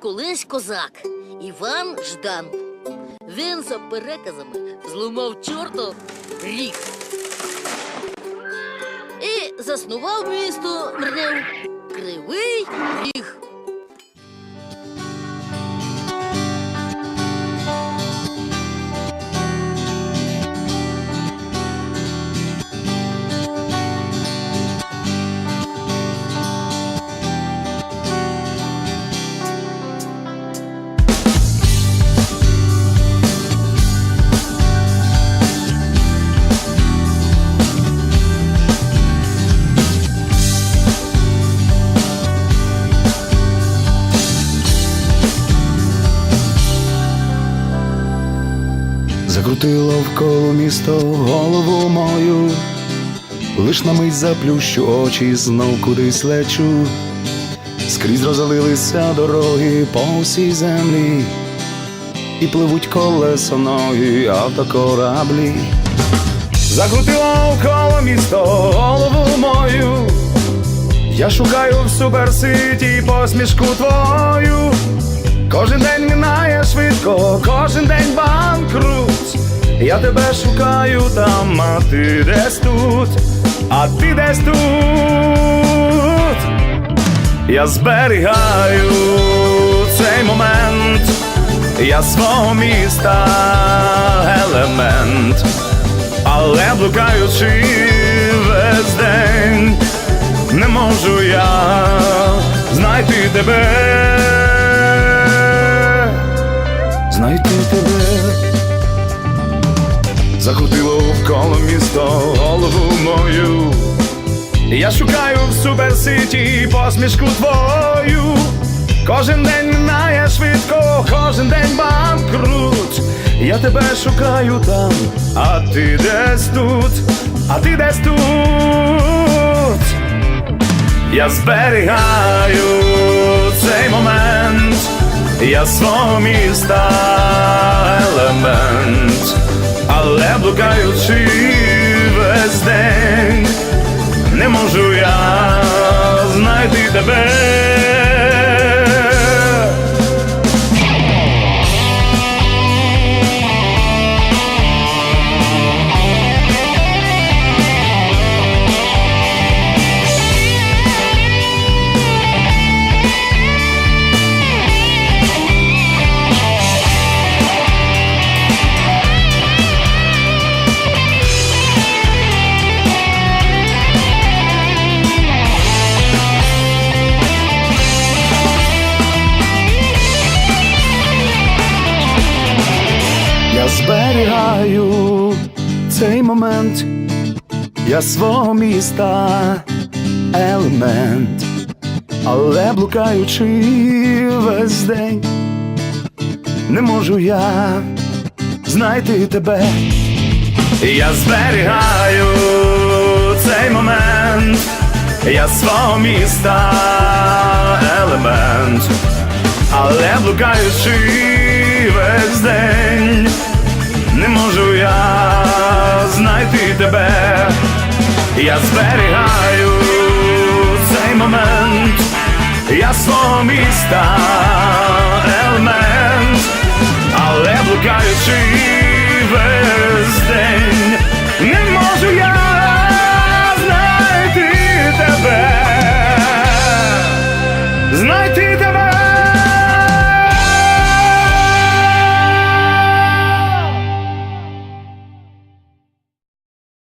колись козак Іван Ждан. Він за переказами зламав чорто рік. І заснував місто Мрнев Кривий Ріг. Закрутило вколо місто голову мою, лиш на мить заплющу очі, знов кудись лечу, скрізь розалилися дороги по усій землі, і пливуть колеса ноги автокораблі. Закрутило вколо місто голову мою, я шукаю в суперситі посмішку твою. Кожен день минає швидко, кожен день банкрут. Я тебе шукаю там, а ти десь тут, а ти десь тут. Я зберігаю цей момент, я свого міста елемент, але блукаючи весь день, не можу я знайти тебе знайти тебе. Закрутило вколо місто голову мою. Я шукаю в суперситі посмішку твою. Кожен день минає швидко, кожен день банкрут. Я тебе шукаю там, а ти десь тут, а ти десь тут. Я зберігаю цей момент, я свого міста елемент, але блукаючи весь день, не можу я знайти тебе. Зберігаю цей момент, я свого міста елемент, але блукаючи весь день, не можу я знайти тебе. Я зберігаю цей момент, я свого міста елемент, але блукаючи знайти тебе. Я зберігаю цей момент, я свого міста елемент, але блукаючи весь день,